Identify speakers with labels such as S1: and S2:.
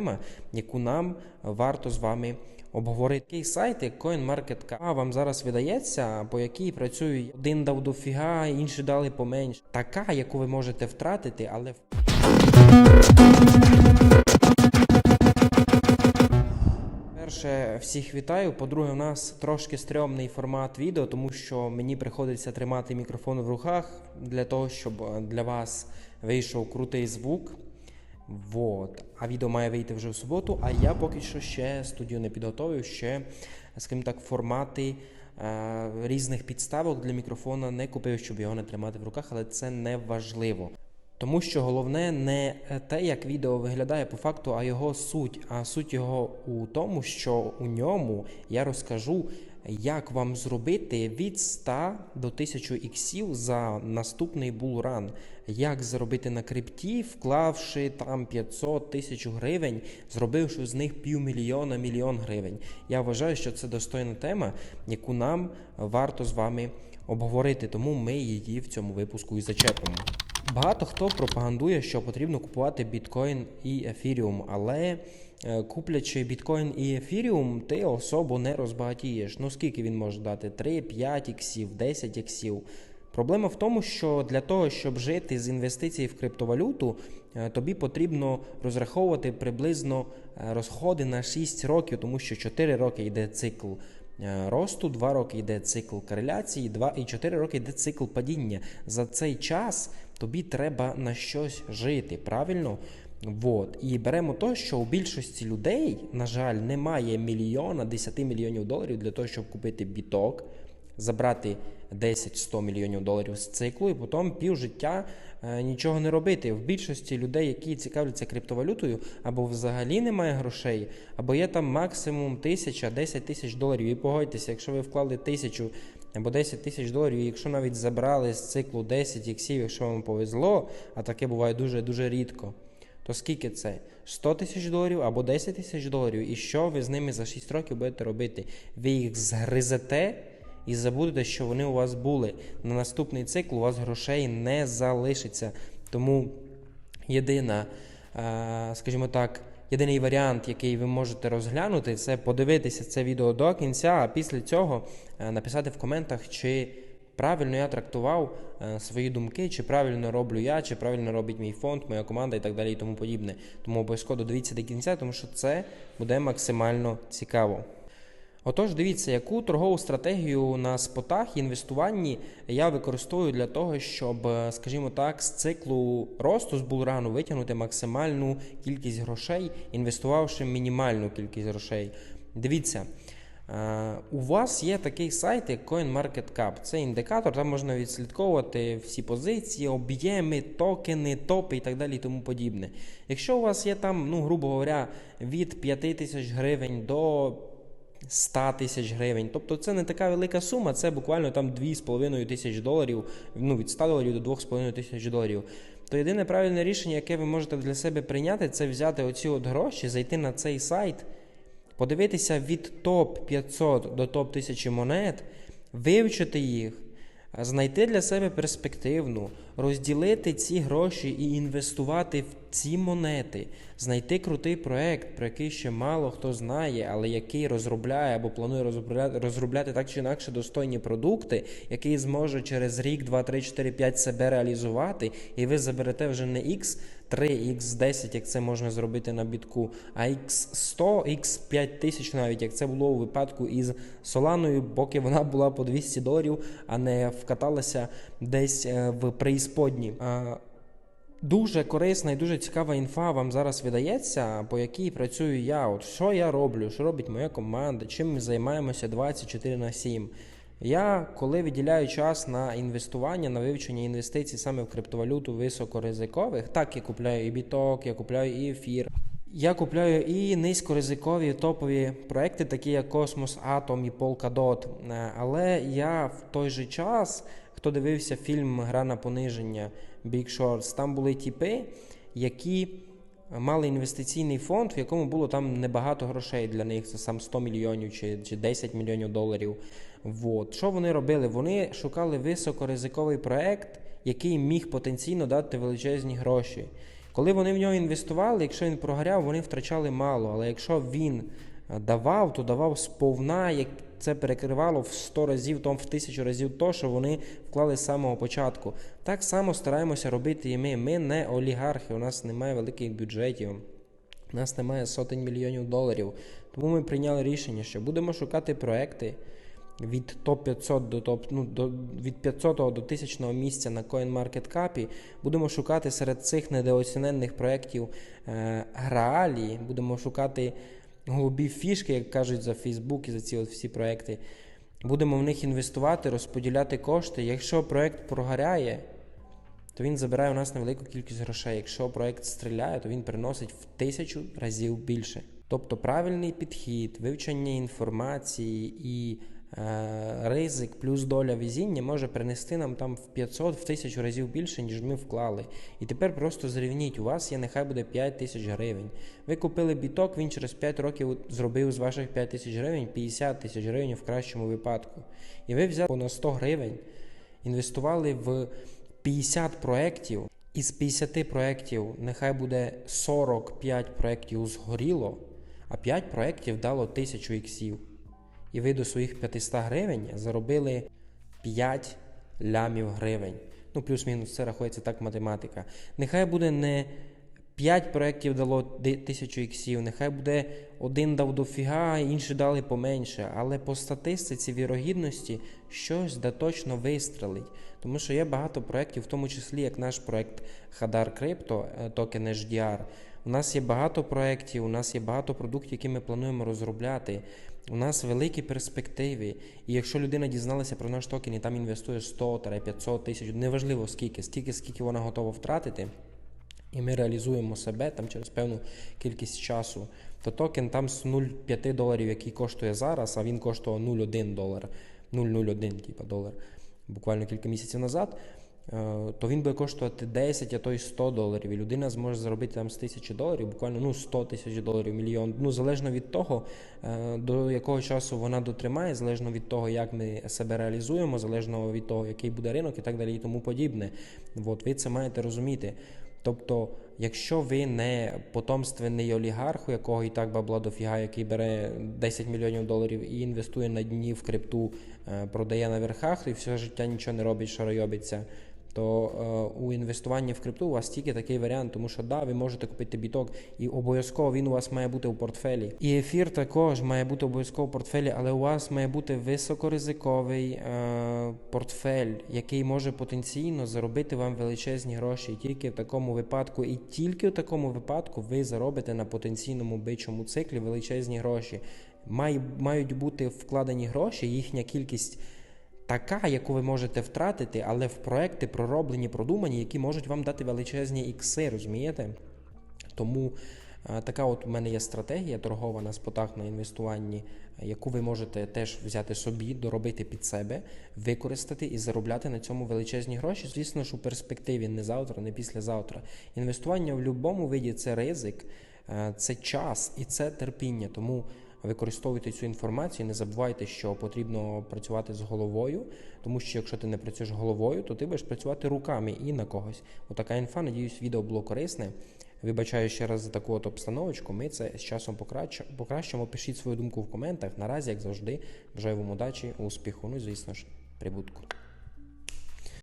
S1: тема, яку нам варто з вами обговорити. Такий сайт, як CoinMarketCap, вам зараз видається, по якій працює один дав дофіга, інші дали поменше. Така, яку ви можете втратити, але Перше, всіх вітаю. По-друге, у нас трошки стрьомний формат відео, тому що мені приходиться тримати мікрофон в руках для того, щоб е, для вас вийшов крутий звук. Вот. А відео має вийти вже в суботу. А я поки що ще студію не підготовив, ще, скажімо так, формати е, різних підставок для мікрофона не купив, щоб його не тримати в руках, але це не важливо. Тому що головне не те, як відео виглядає по факту, а його суть. А суть його у тому, що у ньому я розкажу, як вам зробити від 100 до 1000 іксів за наступний булран. Як заробити на крипті, вклавши там 500 тисяч гривень, зробивши з них півмільйона мільйон гривень. Я вважаю, що це достойна тема, яку нам варто з вами обговорити, тому ми її в цьому випуску і зачепимо. Багато хто пропагандує, що потрібно купувати біткоін і ефіріум, але е, куплячи біткоін і ефіріум, ти особо не розбагатієш. Ну скільки він може дати? 3, 5 іксів, 10 іксів. Проблема в тому, що для того, щоб жити з інвестицій в криптовалюту, е, тобі потрібно розраховувати приблизно е, розходи на 6 років, тому що 4 роки йде цикл росту, 2 роки йде цикл кореляції, 2 і 4 роки йде цикл падіння. За цей час тобі треба на щось жити, правильно? Вот. І беремо то, що у більшості людей, на жаль, немає мільйона, 10 мільйонів доларів для того, щоб купити біток, забрати 10-100 мільйонів доларів з циклу і потім пів життя е, нічого не робити. В більшості людей, які цікавляться криптовалютою, або взагалі немає грошей, або є там максимум тисяча, 10 тисяч доларів. І погодьтеся, якщо ви вклали тисячу або 10 тисяч доларів, якщо навіть забрали з циклу 10 іксів, якщо вам повезло, а таке буває дуже дуже рідко. То скільки це? 100 тисяч доларів або 10 тисяч доларів, і що ви з ними за 6 років будете робити? Ви їх згризете і забудете, що вони у вас були. На наступний цикл у вас грошей не залишиться. Тому єдина, е, скажімо так, єдиний варіант, який ви можете розглянути, це подивитися це відео до кінця, а після цього е, написати в коментах, чи правильно я трактував е, свої думки, чи правильно роблю я, чи правильно робить мій фонд, моя команда і так далі, і тому подібне. Тому обов'язково додивіться до кінця, тому що це буде максимально цікаво. Отож, дивіться, яку торгову стратегію на спотах інвестуванні я використовую для того, щоб, е, скажімо так, з циклу росту з булрану витягнути максимальну кількість грошей, інвестувавши мінімальну кількість грошей. Дивіться. е, У вас є такий сайт, як CoinMarketCap. Це індикатор, там можна відслідковувати всі позиції, об'єми, токени, топи і так далі і тому подібне. Якщо у вас є там, ну, грубо говоря, від 5 тисяч гривень до 100 тисяч гривень. Тобто це не така велика сума, це буквально там 2,5 тисяч доларів, ну від 100 доларів до 2,5 тисяч доларів. То єдине правильне рішення, яке ви можете для себе прийняти, це взяти оці от гроші, зайти на цей сайт, подивитися від топ 500 до топ 1000 монет, вивчити їх. Знайти для себе перспективну, розділити ці гроші і інвестувати в ці монети, знайти крутий проект, про який ще мало хто знає, але який розробляє або планує розробляти, розробляти так чи інакше достойні продукти, який зможе через рік, 2, 3, 4, 5 себе реалізувати, і ви заберете вже не X 3, X 10, як це можна зробити на бітку, а X 100, X 5000 навіть, як це було у випадку із Соланою, поки вона була по 200 доларів, а не вкаталася десь е, в преісподні. Дуже корисна і дуже цікава інфа вам зараз видається, по якій працюю я. От що я роблю, що робить моя команда, чим ми займаємося 24 на 7. Я коли виділяю час на інвестування, на вивчення інвестицій саме в криптовалюту високоризикових, так я купляю і біток, я купляю і ефір. Я купляю і низькоризикові топові проекти, такі як Cosmos Atom і Polkadot. Е, Але я в той же час, хто дивився фільм Гра на пониження Big Shorts, там були тіпи, які мали інвестиційний фонд, в якому було там небагато грошей для них, це сам 100 мільйонів чи, чи 10 мільйонів доларів. Вот. Що вони робили? Вони шукали високоризиковий проект, який міг потенційно дати величезні гроші. Коли вони в нього інвестували, якщо він прогоряв, вони втрачали мало. Але якщо він е, давав, то давав сповна, як це перекривало в 100 разів, том в тисячу разів то, що вони вклали з самого початку. Так само стараємося робити і ми. Ми не олігархи, у нас немає великих бюджетів. У нас немає сотень мільйонів доларів. Тому ми прийняли рішення, що будемо шукати проекти від топ 500 до топ, ну, до, від 500 до 1000 місця на CoinMarketCap. Будемо шукати серед цих недооціненних проєктів е, реалії. Будемо шукати голубі фішки, як кажуть за Фейсбук і за ці от всі проекти. Будемо в них інвестувати, розподіляти кошти. Якщо проект прогоряє, то він забирає у нас невелику кількість грошей. Якщо проект стріляє, то він приносить в тисячу разів більше. Тобто правильний підхід, вивчення інформації і ризик плюс доля везіння може принести нам там в 500 в тисячу разів більше, ніж ми вклали. І тепер просто зрівніть, у вас є нехай буде 5 тисяч гривень. Ви купили біток, він через 5 років зробив з ваших 5 тисяч гривень 50 тисяч гривень в кращому випадку. І ви взяли на 100 гривень, інвестували в 50 проєктів. Із 50 проєктів нехай буде 45 проєктів згоріло, а 5 проєктів дало 1000 іксів. І ви до своїх 500 гривень заробили 5 лямів гривень. Ну, плюс-мінус, це рахується так математика. Нехай буде не 5 проєктів дало 1000 іксів, нехай буде один дав дофіга, інші дали поменше. Але по статистиці вірогідності щось да точно вистрелить. Тому що є багато проєктів, в тому числі як наш проєкт Hadar Crypto, е, токен HDR. У нас є багато проєктів, у нас є багато продуктів, які ми плануємо розробляти. У нас великі перспективи. І якщо людина дізналася про наш токен і там інвестує 100-500 тисяч, неважливо скільки, стільки, скільки вона готова втратити. І ми реалізуємо себе там через певну кількість часу, то токен там з 0,5 доларів, який коштує зараз, а він коштував 0,1 долар, 0,01 типу, долар буквально кілька місяців назад, то він буде коштувати 10, а то й 100 доларів. І людина зможе заробити там з тисячі доларів, буквально ну, 100 тисяч доларів, мільйон. Ну, залежно від того, е, до якого часу вона дотримає, залежно від того, як ми себе реалізуємо, залежно від того, який буде ринок і так далі, і тому подібне. От, ви це маєте розуміти. Тобто, якщо ви не потомственний олігарх, у якого і так бабла дофіга, який бере 10 мільйонів доларів і інвестує на дні в крипту, е, продає на верхах і все життя нічого не робить, що ройобиться, то е, у інвестуванні в крипту у вас тільки такий варіант, тому що да, ви можете купити біток, і обов'язково він у вас має бути у портфелі. І ефір також має бути обов'язково в портфелі, але у вас має бути високоризиковий е, портфель, який може потенційно заробити вам величезні гроші. І тільки в такому випадку, і тільки в такому випадку ви заробите на потенційному бичому циклі величезні гроші. Май, мають бути вкладені гроші, їхня кількість така, яку ви можете втратити, але в проекти пророблені, продумані, які можуть вам дати величезні ікси, розумієте? Тому е, така от у мене є стратегія торгова на спотах на інвестуванні, е, яку ви можете теж взяти собі, доробити під себе, використати і заробляти на цьому величезні гроші. Звісно ж, у перспективі не завтра, не післязавтра. Інвестування в будь-якому виді це ризик, е, це час і це терпіння. Тому використовуйте цю інформацію. Не забувайте, що потрібно працювати з головою, тому що якщо ти не працюєш головою, то ти будеш працювати руками і на когось. Отака інфа. Надіюсь, відео було корисне. Вибачаю ще раз за таку от обстановочку. Ми це з часом покращимо. Пишіть свою думку в коментах. Наразі, як завжди, бажаю вам удачі, успіху. Ну і звісно ж, прибутку.